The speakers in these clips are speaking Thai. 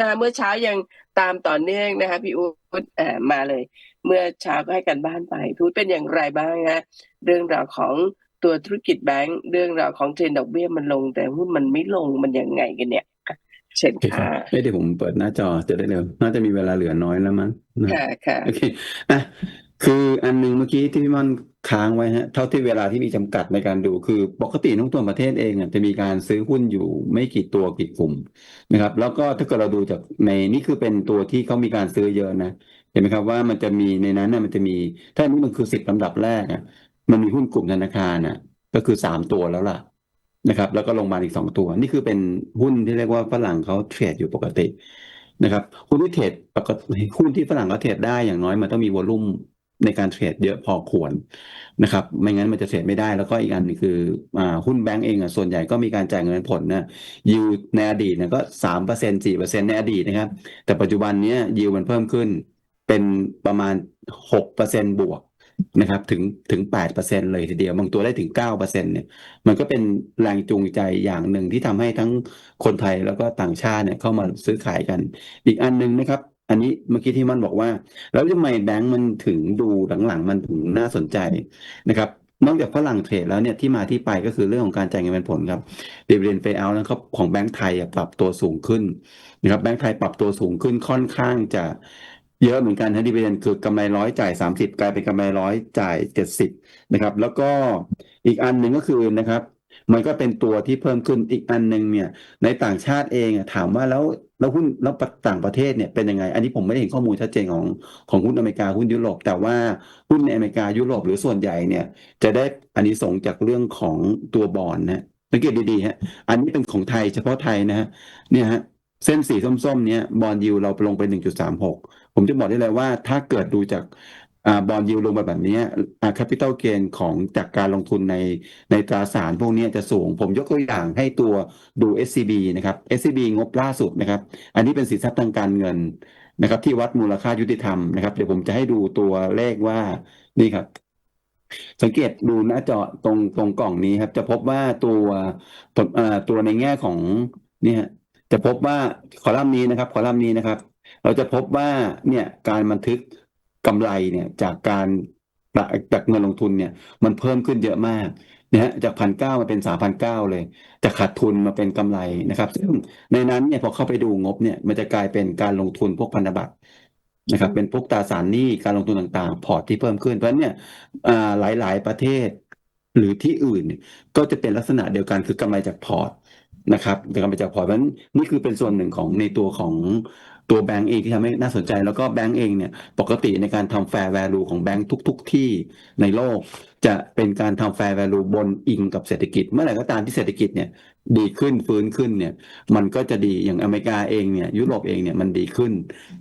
นะคะเมื่อเช้ายังตามต่อเนื่องนะคะพี่อู๊ดเอ่อมาเลย เมื่อเช้าก็ให้กันบ้านไปพี่อู๊ดเป็นอย่างไรบ้างฮะเรื่องราวของตัวธุรกิจแบงก์เรื่องราวของเทรนดอกเบี้ยมันลง แต่หุ้นมันไม่ลงมันยังไงกันเนี่ยอะเช่นโอเคครับค่ะเอ้ยเดี๋ยวผมเปิดหน้าจอจะได้เร็ว น่าจะมีเวลาเหลือน้อยแล้วมั้งนะค่ะค่ะโอเคอะคืออันหนึ่งเมื่อกี้ที่พี่มัน ค้างไว้ฮะเท่าที่เวลาที่มีจำกัดในการดูคือปกตินักตัวประเทศเองอะจะมีการซื้อหุ้นอยู่ไม่กี่ตัวกี่กลุ่มนะครับ แล้วก็ถ้าเกิดเราดูจากในนี่คือเป็นตัวที่เขามีการซื้อเยอะนะเห็นไหมครับว่ามันจะมีในนั้นน่ะมันจะมี ถ้านนี้มันคือสิบลำดับแรกอะมันมีหุ้นกลุ่มธนาคารอะ ก็คือสามตัวแล้วล่ะนะครับ แล้วก็ลงมาอีกสองตัว นี่คือเป็นหุ้นที่เรียกว่าฝรั่งเขาเทรดอยู่ปกตินะครับหุ้นที่เทรดปกติหุ้นที่ฝรั่งเขาเทรดได้อย่างน้อยมันต้องมีวอลุ่ม ในการเทรดเยอะพอควรนะครับ ไม่งั้นมันจะเทรดไม่ได้ แล้วก็อีกอันนึงคืออหุ้นแบงก์เองอะส่วนใหญ่ก็มีการจ่ายเงินผลนะยิวในอดีตนี่ยก็สามเปอร์เซ็นสี่เปอร์เซ็นในอดีตนะครับ แต่ปัจจุบันเนี้ยยิวมันเพิ่มขึ้นเป็นประมาณหกเปอร์เซ็นบวกนะครับถึงถึงแปดเปอร์เซ็นเลยทีเดียว บางตัวได้ถึงเก้าเปอร์เซ็นเนี่ยมันก็เป็นแรงจูงใจอย่างหนึ่งที่ทำให้ทั้งคนไทยแล้วก็ต่างชาติเนี่ยเข้ามาซื้อขายกัน อีกอันหนึ่งนะครับ อันนี้เมื่อกี้ที่มันบอกว่า แล้วทำไมแบงก์มันถึงดูหลังๆ มันถึงน่าสนใจนะครับนอกจากฝรั่งเทรดแล้วเนี่ยที่มาที่ไปก็คือเรื่องของการจ่ายเงินเป็นผลครับดีเวเดนเฟเอานะครับของแบงก์ไทยปรับตัวสูงขึ้นนะครับแบงก์ไทยปรับตัวสูงขึ้นค่อนข้างจะเยอะเหมือนกันฮะดีเวนคือกำไรร้อยจ่ายสามสิบกลายเป็นกำไรร้อยจ่ายเจ็ดสิบนะครับแล้วก็อีกอันหนึ่งก็คือนะครับ มันก็เป็นตัวที่เพิ่มขึ้นอีกอันหนึ่งเนี่ยในต่างชาติเองถามว่าแล้ว แล้วหุ้นแล้วต่างประเทศเนี่ยเป็นยังไง อันนี้ผมไม่ได้เห็นข้อมูลชัดเจนของของหุ้นอเมริกาหุ้นยุโรป แต่ว่าหุ้นในอเมริกายุโรปหรือส่วนใหญ่เนี่ย จะได้อันนี้ส่งจากเรื่องของตัวบอลนะสังเกตดีๆฮะอันนี้เป็นของไทยเฉพาะไทยนะฮะเนี่ยฮะเส้นสีส้มๆเนี้ยบอลยูเราลงไป 1.36 ผมจะบอกได้เลยว่าถ้าเกิดดูจาก บอลยิวลงมาแบบนี้ค่าแคปิตอลเกนของจากการลงทุนในในตราสารพวกนี้จะสูง ผมยกตัวอย่างให้ตัวดู SCB นะครับ SCB งบล่าสุดนะครับ อันนี้เป็นสินทรัพย์ทางการเงินนะครับที่วัดมูลค่ายุติธรรมนะครับเดี๋ยวผมจะให้ดูตัวเลขว่านี่ครับ สังเกตดูหน้าจอตรงตรงกล่องนี้ครับ จะพบว่าตัวตัวในแง่ของเนี่ยฮะจะพบว่าคอลัมน์นี้นะครับ คอลัมน์นี้นะครับ เราจะพบว่าเนี่ยการบันทึก กำไรเนี่ยจากการจากเงินลงทุนเนี่ยมันเพิ่มขึ้นเยอะมากนะฮะจากพันเก้ามาเป็นสามพันเก้าเลยจากขาดทุนมาเป็นกำไรนะครับ ซึ่งในนั้นเนี่ยพอเข้าไปดูงบเนี่ยมันจะกลายเป็นการลงทุนพวกพันธบัตรนะครับเป็นพวกตราสารหนี้การลงทุนต่างๆ พอร์ตที่เพิ่มขึ้นเพราะเนี่ยอ่าหลายๆประเทศ หรือที่อื่นก็จะเป็นลักษณะเดียวกันคือกำไรจากพอร์ตนะครับกำไรจากพอร์ตเพราะฉะนั้นนี่คือเป็นส่วนหนึ่งของในตัวของ ตัวแบงก์เองที่ทำให้น่าสนใจ แล้วก็แบงก์เองเนี่ยปกติในการทำ fair value ของแบงก์ทุก ๆ ที่ในโลก จะเป็นการทำ fair value บนอิงกับเศรษฐกิจ เมื่อไหร่ก็ตามที่เศรษฐกิจเนี่ยดีขึ้นฟื้นขึ้นเนี่ยมันก็จะดีอย่างอเมริกาเองเนี่ยยุโรปเองเนี่ยมันดีขึ้น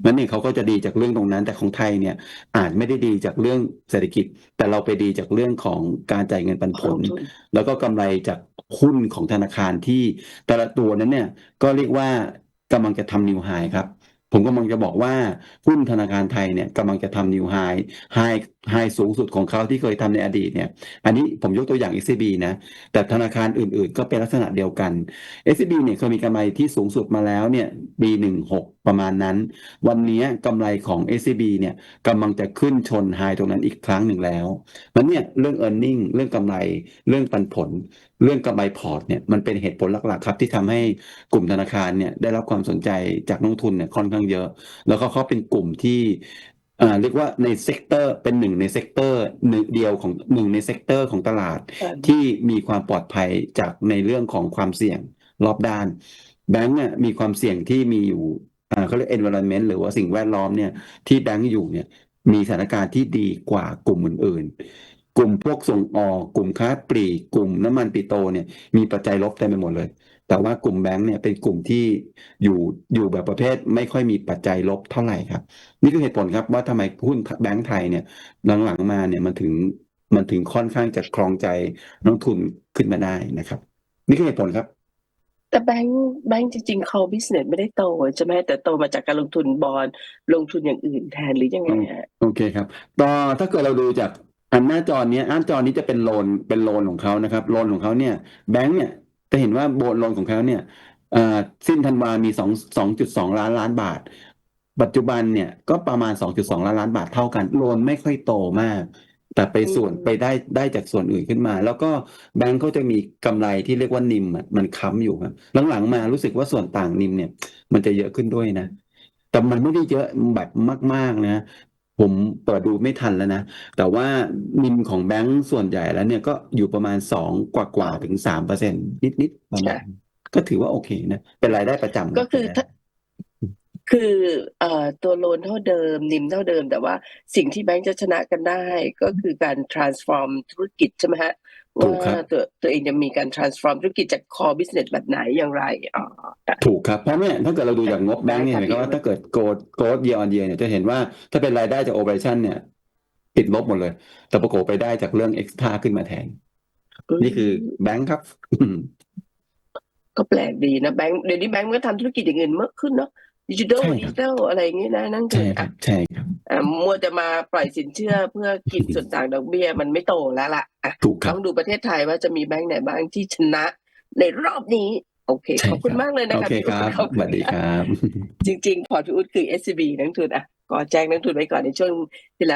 นั่นเองเขาก็จะดีจากเรื่องตรงนั้น แต่ของไทยเนี่ยอาจไม่ได้ดีจากเรื่องเศรษฐกิจ แต่เราไปดีจากเรื่องของการจ่ายเงินปันผลลงทุนแล้วก็กำไรจากหุ้นของธนาคารที่แต่ละตัวนั้นเนี่ยก็เรียกว่ากำลังจะทำนิวไฮครับ ผมกำลังจะบอกว่าหุ้นธนาคารไทยเนี่ยกำลังจะทำนิวไฮไฮไฮสูงสุดของเขาที่เคยทำในอดีตเนี่ย อันนี้ผมยกตัวอย่าง SCB นะ แต่ธนาคารอื่นๆ ก็เป็นลักษณะเดียวกัน SCB เนี่ยเคยมีกำไรที่สูงสุดมาแล้วเนี่ยปีหนึ่งหก ประมาณนั้น วันนี้กำไรของ SCB เนี่ยกำลังจะขึ้นชนไฮตรงนั้นอีกครั้งหนึ่งแล้วมันเนี่ยเรื่อง e a r n i n g เรื่องกำไร เรื่องปันผล เรื่องกำไรพอร์ตเนี่ยมันเป็นเหตุผลหลักๆครับ ที่ทำให้กลุ่มธนาคารเนี่ยได้รับความสนใจจากนักลงทุนเนี่ยค่อนข้างเยอะ แล้วก็เขาเป็นกลุ่มที่อ่าเรียกว่าในเซกเตอร์เป็นหนึ่งในเซกเตอร์หนึ่งเดียวของหนึ่งในเซกเตอร์ของตลาดค่ะที่มีความปลอดภัยจากในเรื่องของความเสี่ยงรอบด้าน แบงก์เนี่ยมีความเสี่ยงที่มีอยู่อ่า เขาเรียก environment หรือว่าสิ่งแวดล้อมเนี่ยที่แบงก์อยู่เนี่ยมีสถานการณ์ที่ดีกว่ากลุ่มอื่นๆ กลุ่มพวกส่งออกกลุ่มค้าปลีกกลุ่มน้ำมันปิโตรเนี่ยมีปัจจัยลบเต็มไปหมดเลย แต่ว่ากลุ่มแบงก์เนี่ยเป็นกลุ่มที่อยู่อยู่แบบประเภทไม่ค่อยมีปัจจัยลบเท่าไหร่ครับ นี่คือเหตุผลครับว่าทำไมหุ้นแบงก์ไทยเนี่ยหลังๆมาเนี่ยมันถึงมันถึงค่อนข้างจะครองใจนักลงทุนขึ้นมาได้นะครับ นี่คือเหตุผลครับ แต่แบงค์แบงค์จริง ๆ เขาบิสเนสไม่ได้โตใช่ไหมแต่โตมาจากการลงทุนบอลลงทุนอย่างอื่นแทนหรือยังไงฮะโอเคครับต่อถ้าเกิดเราดูจากอันหน้าจอเนี้ยอันจอนี้จะเป็นโลนเป็นโลนของเขานะครับโลนของเขาเนี่ยแบงก์เนี่ยจะเห็นว่าโบนโลนของเขาเนี่ยอ่าสิ้นธันวามีสองสองจุดสองล้านล้านบาท ปัจจุบันเนี่ยก็ประมาณสองจุดสองล้านล้านบาทเท่ากันโลนไม่ค่อยโตมาก แต่ไปส่วนอืมไปได้ได้จากส่วนอื่นขึ้นมา แล้วก็แบงก์เขาจะมีกำไรที่เรียกว่านิมอะมันค้ำอยู่ครับหลังๆมารู้สึกว่าส่วนต่างนิมเนี่ย มันจะเยอะขึ้นด้วยนะ แต่มันไม่ได้เยอะแบบมาก ๆนะ ผมเปิดดูไม่ทันแล้วนะ แต่ว่านิมของแบงก์ส่วนใหญ่แล้วเนี่ยก็อยู่ประมาณสองกว่ากว่าๆถึงสามเปอร์เซ็นนิดๆประมาณก็ถือว่าโอเคนะ เป็นรายได้ประจำก็คือถ้า คือเอ่อตัวโลนเท่าเดิมนิมเท่าเดิม แต่ว่าสิ่งที่แบงค์จะชนะกันได้ก็คือการ transform ธุรกิจใช่ไหมฮะถูกครับว่าตัวตัวเองจะมีการ transform ธุรกิจจาก core business แบบไหนอย่างไรอ๋อถูกครับเพราะเนี่ยถ้าเกิดเราดูจากงบแบงก์เนี่ยได้เห็นครับไหมว่าถ้าเกิดโกดโกด year on year เนี่ยจะเห็นว่าถ้าเป็นรายได้จาก operation เนี่ยติดลบหมดเลย แต่ปรากฏไปได้จากเรื่อง extra ขึ้นมาแทน นี่คือแบงก์ครับก็แปลกดีนะแบงค์เดี๋ยวนี้แบงค์ก็ทำธุรกิจอย่างอื่นมากขึ้นเนาะ ดิจิทัลใช่ดิครับ จิทัลอะไรอย่างงี้นะ นั่งใช่เถอะครัอะบใช่ครับ อะมัวจะมาปล่อยสินเชื่อเพื่อกินส่วนต่างดอกเบี้ยมันไม่โตแล้วล่ะอะถูกครัต้บ องดูประเทศไทยว่าจะมีแบงค์ไหนบ้างที่ชนะ ในรอบนี้ โอเค ใช่ขอบคุณครับ มากเลยนะโอคะเคพี่คอุ๊รับขอบสคุณวัสดีครับ จริงๆพอร์ตพี่อุ๊ดคือ SCB นักทุนอะ ก็แจ้งนักทุนไว้ก่อนในช่วงที่แล้ว